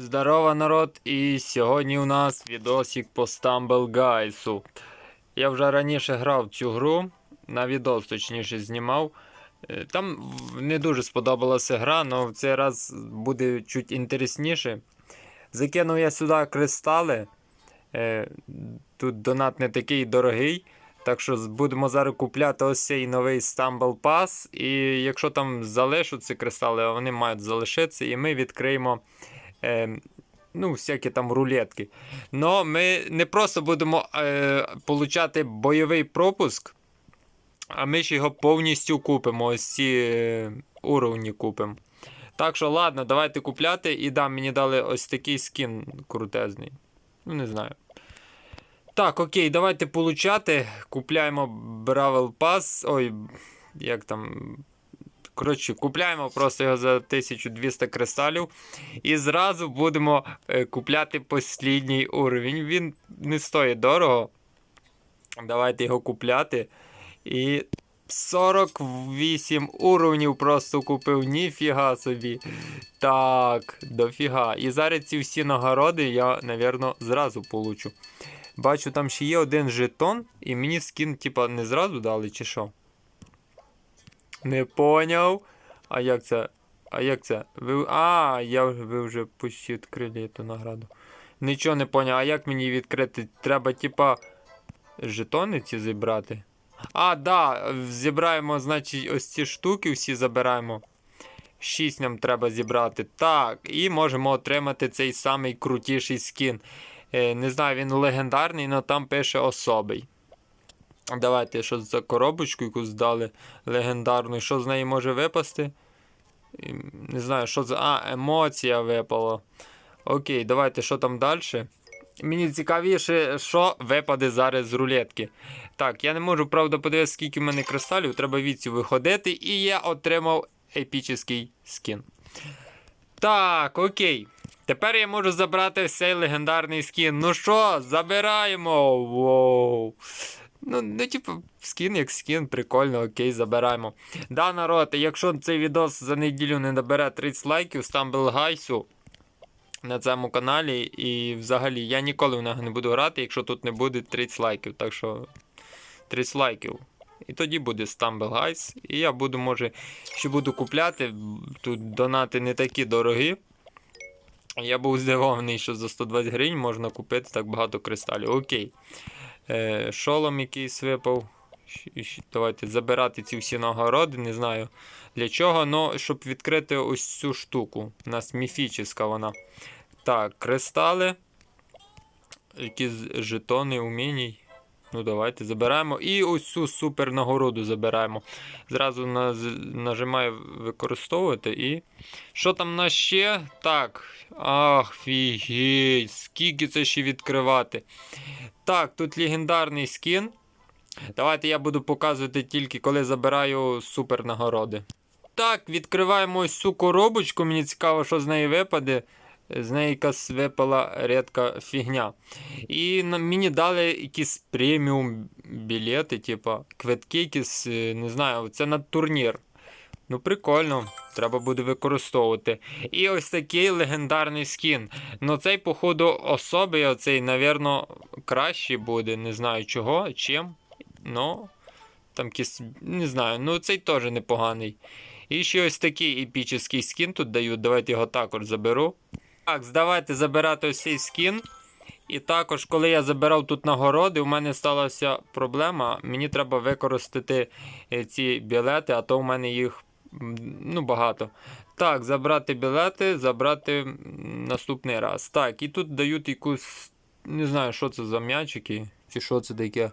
Здорово, народ! І сьогодні у нас відосик по Stumble Guys. Я вже раніше грав цю гру, на відос точніше знімав. Е, Там не дуже сподобалася гра, але в цей раз буде чуть інтересніше. Закинув я сюди кристали. Е, Тут донат не такий дорогий. Так що будемо зараз купляти ось цей новий Stumble Pass. І якщо там залишаться кристали, вони мають залишитися, і ми відкриємо е, ну, всякі там рулетки. Но ми не просто будемо е, получати бойовий пропуск, а ми ж його повністю купимо. Ось ці е, уровні купимо. Так що, ладно, давайте купляти. І да, мені дали ось такий скін крутезний. Ну, не знаю. Так, окей, давайте получати. Купляємо Бравл Pass. Ой, як там. Коротше, купляємо просто його за 1200 кристалів. І зразу будемо е, купляти послідній уровень. Він не стоїть дорого. Давайте його купляти. І 48 уровнів просто купив. Ніфіга собі. Так, дофіга. І зараз ці всі нагороди я, напевно, зразу получу. Бачу, там ще є один жетон, і мені скін, типа, не зразу дали, чи що? Не поняв. А як це? А як це? Ви... А, я... ви вже почти відкрили ту награду. Нічого не поняв. А як мені відкрити? Треба, типа, жетони ці зібрати. А, да, зібраємо, значить, ось ці штуки всі забираємо. Шість нам треба зібрати. Так, і можемо отримати цей самий крутіший скін. Е, не знаю, він легендарний, але там пише особий. Давайте, що за коробочку якусь дали легендарну. Що з неї може випасти? Не знаю, що за. А, емоція випала. Окей, давайте, що там далі? Мені цікавіше, що випаде зараз з рулетки. Так, я не можу, правда, подивитися, скільки в мене кристалів, треба відсю виходити, і я отримав епічний скін. Так, окей. Тепер я можу забрати цей легендарний скін. Ну що, забираємо. Воу. Ну, ну, типу, скін як скін, прикольно, окей, забираємо. Да, народ, якщо цей відос за неділю не набере 30 лайків, Stumble Гайсу на цьому каналі. І взагалі я ніколи в нього не буду грати, якщо тут не буде 30 лайків. Так що 30 лайків. І тоді буде Stumble Guys. І я буду, може, ще буду купляти. Тут донати не такі дорогі. Я був здивований, що за 120 гривень можна купити так багато кристалів. Окей. Е, шолом якийсь випав. Давайте забирати ці всі нагороди, не знаю для чого, але щоб відкрити ось цю штуку. У нас міфічна вона. Так, кристали. Якісь жетони, уміній. Ну, давайте забираємо. І ось цю супер нагороду забираємо. Зразу нажимаю використовувати і. Що там в нас ще? Так. Ах, фігеть, скільки це ще відкривати. Так, тут легендарний скін. Давайте я буду показувати тільки коли забираю супер нагороди. Так, відкриваємо ось цю коробочку. Мені цікаво, що з неї випаде. З неї якась випала рідка фігня. І мені дали якісь преміум білети, типа квитки, якісь, е, не знаю, це на турнір. Ну, прикольно, треба буде використовувати. І ось такий легендарний скін. Ну, цей, походу, особий, оцей, навірно, кращий буде. Не знаю чого, чим. Ну, там якийсь, не знаю, ну цей теж непоганий. І ще ось такий епічний скін тут дають. Давайте його також заберу. Так, давайте забирати ось скін. І також, коли я забирав тут нагороди, у мене сталася проблема. Мені треба використати е, ці білети, а то у мене їх ну, багато. Так, забрати білети, забрати наступний раз. Так, і тут дають якусь. Не знаю, що це за м'ячики, чи що це таке.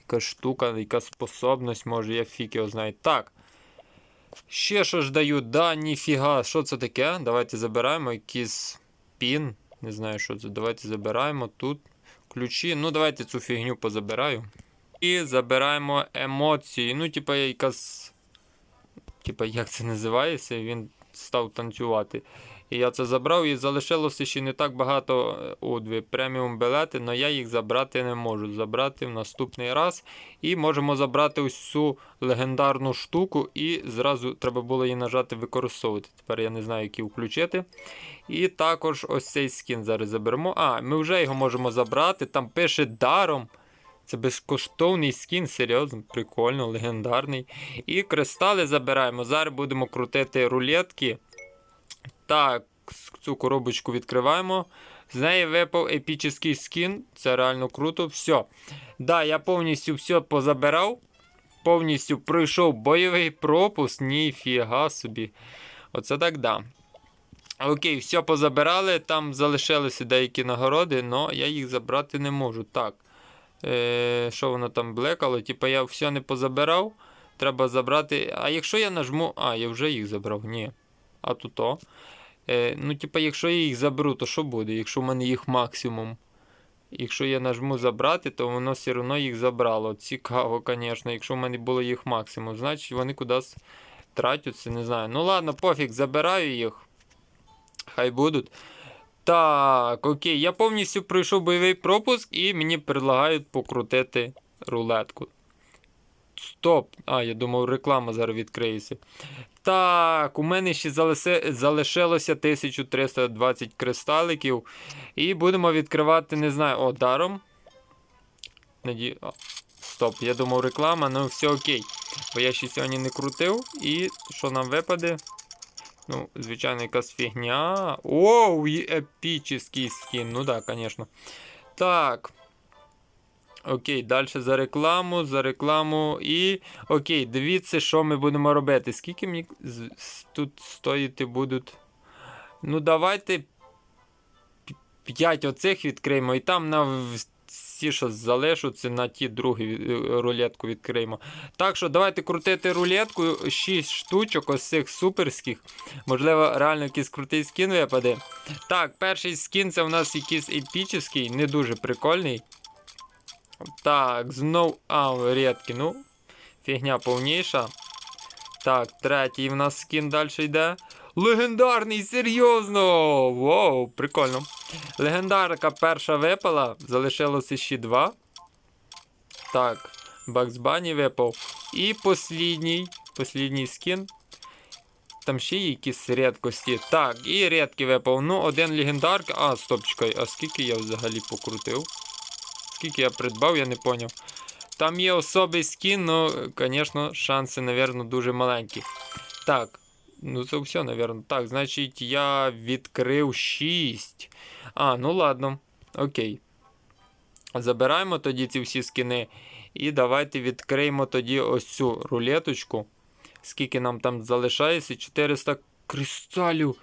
Якась штука, якась способність, може, я фіг його знаю. Так. Ще що ж дають? Да, ніфіга. Що це таке? Давайте забираємо якийсь пін. Не знаю, що це. Давайте забираємо тут ключі. Ну, давайте цю фігню позабираю. І забираємо емоції. Ну, типа, якась. Типа, як це називається? Він став танцювати. І я це забрав, і залишилося ще не так багато е, у дві преміум білети, але я їх забрати не можу. Забрати в наступний раз. І можемо забрати ось цю легендарну штуку, і зразу треба було її нажати використовувати. Тепер я не знаю, які включити. І також ось цей скін зараз заберемо. А, ми вже його можемо забрати. Там пише даром. Це безкоштовний скін, серйозно, прикольно, легендарний. І кристали забираємо. Зараз будемо крутити рулетки. Так, цю коробочку відкриваємо. З неї випав епічний скін. Це реально круто. Все. Да, я повністю все позабирав. Повністю пройшов бойовий пропуск. Ніфіга собі. Оце так да. Окей, все позабирали. Там залишилися деякі нагороди, але я їх забрати не можу. Так. Е, що воно там блекало? Типа я все не позабирав. Треба забрати. А якщо я нажму. А, я вже їх забрав. Ні. А тут то. Е, ну, типа, якщо я їх заберу, то що буде? Якщо в мене їх максимум. Якщо я нажму забрати, то воно все одно їх забрало. Цікаво, звісно. Якщо в мене було їх максимум, значить вони кудись тратяться, не знаю. Ну ладно, пофіг, забираю їх. Хай будуть. Так, окей, я повністю пройшов бойовий пропуск і мені предлагають покрутити рулетку. Стоп! А, я думав, реклама зараз відкриється. Так, у мене ще залишилося 1320 кристаликів. І будемо відкривати, не знаю, о, даром. Наді... О, стоп, я думав реклама, ну все окей. Бо я ще сьогодні не крутив. І що нам випаде? Ну, звичайно, якась фігня. Оу, епічний скін. Ну так, да, звісно. Так. Окей, далі за рекламу, за рекламу. І. Окей, дивіться, що ми будемо робити. Скільки мені тут стоїти будуть. Ну, давайте 5 оцих відкриємо. І там на всі, що залишаться, на ті другі е, рулетку відкриємо. Так що давайте крутити рулетку. 6 штучок, ось цих суперських. Можливо, реально якийсь крутий скін випаде. Так, перший скін це у нас якийсь епічний, не дуже прикольний. Так, знов. А, рідкий, ну. Фігня повніша. Так, третій в нас скін далі йде. Легендарний, серйозно! Воу, прикольно. Легендарка перша випала, залишилося ще два. Так, Бакс Бані випав. І послідній, послідній скін. Там ще є якісь рідкості. Так, і рідкий випав. Ну, один легендарка. А, стоп, чекай, а скільки я взагалі покрутив? Скільки я придбав, я не поняв. Там є особий скін, ну, звісно, шанси, мабуть, дуже маленькі. Так, ну це все, мабуть. Так, значить, я відкрив 6. А, ну ладно. Окей. Забираємо тоді ці всі скини. І давайте відкриємо тоді ось цю рулеточку. Скільки нам там залишається? 400 кристалів.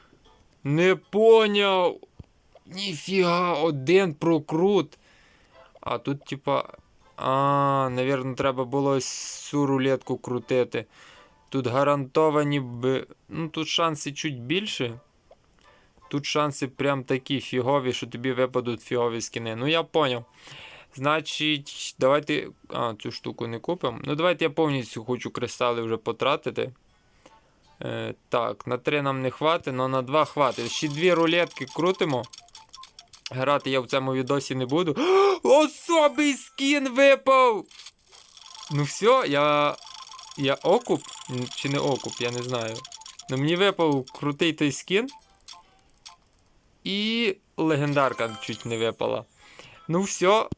Не поняв. Ніфіга, один прокрут. А тут, типа. А, навірно, треба було ось цю рулетку крутити. Тут гарантовані б. Ну, тут шанси чуть більше. Тут шанси прям такі фігові, що тобі випадуть фігові скини. Ну, я поняв. Значить, давайте. А, цю штуку не купимо. Ну, давайте я повністю хочу кристали вже потратити. Е, так, на 3 нам не хватить, але на 2 хватить. Ще дві рулетки крутимо. Грати я в цьому відосі не буду. Особий скін випав! Ну все, я. Я окуп? Чи не окуп, я не знаю. Ну мені випав крутий той скін. І легендарка чуть не випала. Ну все.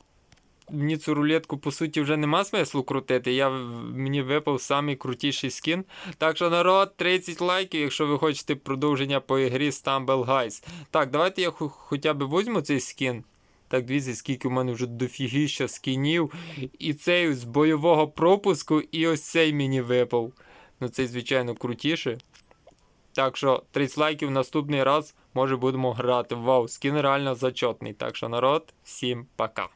Мені цю рулетку, по суті, вже нема смислу крутити. Я, мені випав самий крутіший скін. Так що, народ, 30 лайків, якщо ви хочете продовження по ігрі Stumble Guys. Так, давайте я хоча б візьму цей скін. Так, дивіться, скільки в мене вже дофігіща скінів. І цей з бойового пропуску, і ось цей мені випав. Ну, цей, звичайно, крутіше. Так що 30 лайків наступний раз, може будемо грати. Вау, скін реально зачетний. Так що, народ, всім пока.